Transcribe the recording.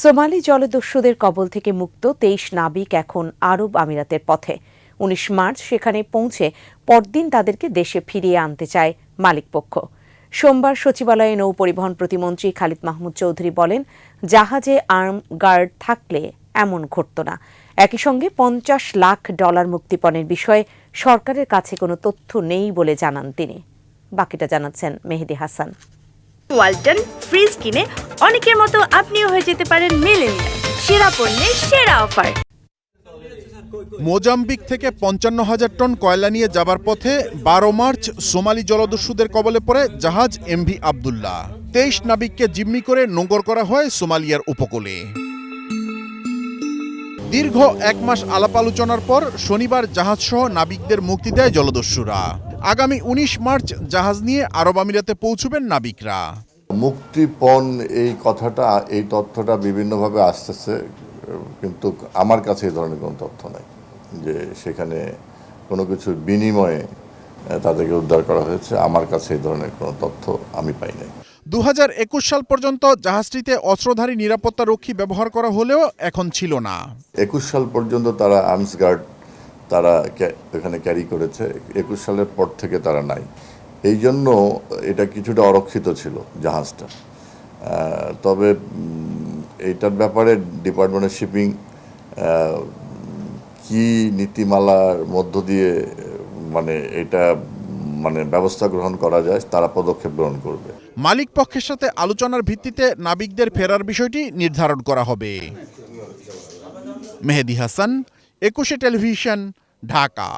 Somali জলদস্যুদের কবল থেকে মুক্ত তেইশ নাবিক এখন আরব আমিরাতের পথে। উনিশ মার্চ সেখানে পৌঁছে পরদিন তাদেরকে দেশে ফিরিয়ে আনতে চায় মালিকপক্ষ। সোমবার সচিবালয়ে নৌ পরিবহন প্রতিমন্ত্রী খালিদ মাহমুদ চৌধুরী বলেন, জাহাজে আর্ম গার্ড থাকলে এমন ঘটত না। একই সঙ্গে পঞ্চাশ লাখ ডলার মুক্তিপণের বিষয়ে সরকারের কাছে কোনো তথ্য নেই বলে জানান তিনি। বাকিটা জানাচ্ছেন মেহেদি হাসান। ওয়ালটন ফ্রিজ কিনে অনেকের মতো আপনিও হয়ে যেতে পারেন মেলেনিয়া সেরা পণ্যের সেরা অফার। মোজাম্বিক থেকে পঞ্চান্ন হাজার টন কয়লা নিয়ে যাবার পথে বারো মার্চ সোমালি জলদস্যুদের কবলে পড়ে জাহাজ এমভি আবদুল্লাহ। তেইশ নাবিককে জিম্মি করে নোঙ্গর করা হয় সোমালিয়ার উপকূলে। দীর্ঘ এক মাস আলাপ আলোচনার পর শনিবার জাহাজসহ নাবিকদের মুক্তি দেয় জলদস্যুরা। আগামী উনিশ মার্চ জাহাজ নিয়ে আরব আমিরাতে পৌঁছবেন নাবিকরা। মুক্তিপণ এই কথাটা এই তথ্যটা বিভিন্নভাবে আসতেছে কিন্তু আমার কাছে এই ধরনের কোনো তথ্য নাই যে সেখানে কোনো কিছুর বিনিময়ে তাদেরকে উদ্ধার করা হয়েছে। আমার কাছে এই ধরনের কোনো তথ্য আমি পাই নাই। দু হাজার একুশ সাল পর্যন্ত জাহাজটিতে অস্ত্রধারী নিরাপত্তা রক্ষী ব্যবহার করা হলেও এখন ছিল না। একুশ সাল পর্যন্ত তারা আর্মস গার্ড তারা এখানে ক্যারি করেছে। একুশ সালের পর থেকে তারা নাই। এই জন্য এটা কিছুটা অরক্ষিত ছিল জাহাজটা। তবে এইটার ব্যাপারে ডিপার্টমেন্ট অফ শিপিং কি নীতিমালার মধ্য দিয়ে মানে এটা মানে ব্যবস্থা গ্রহণ করা যায়, তারা পদক্ষেপ গ্রহণ করবে। মালিক পক্ষের সাথে আলোচনার ভিত্তিতে নাবিকদের ফেরার বিষয়টি নির্ধারণ করা হবে। মেহেদি হাসান एकुशे टेलीविज़न ढाका।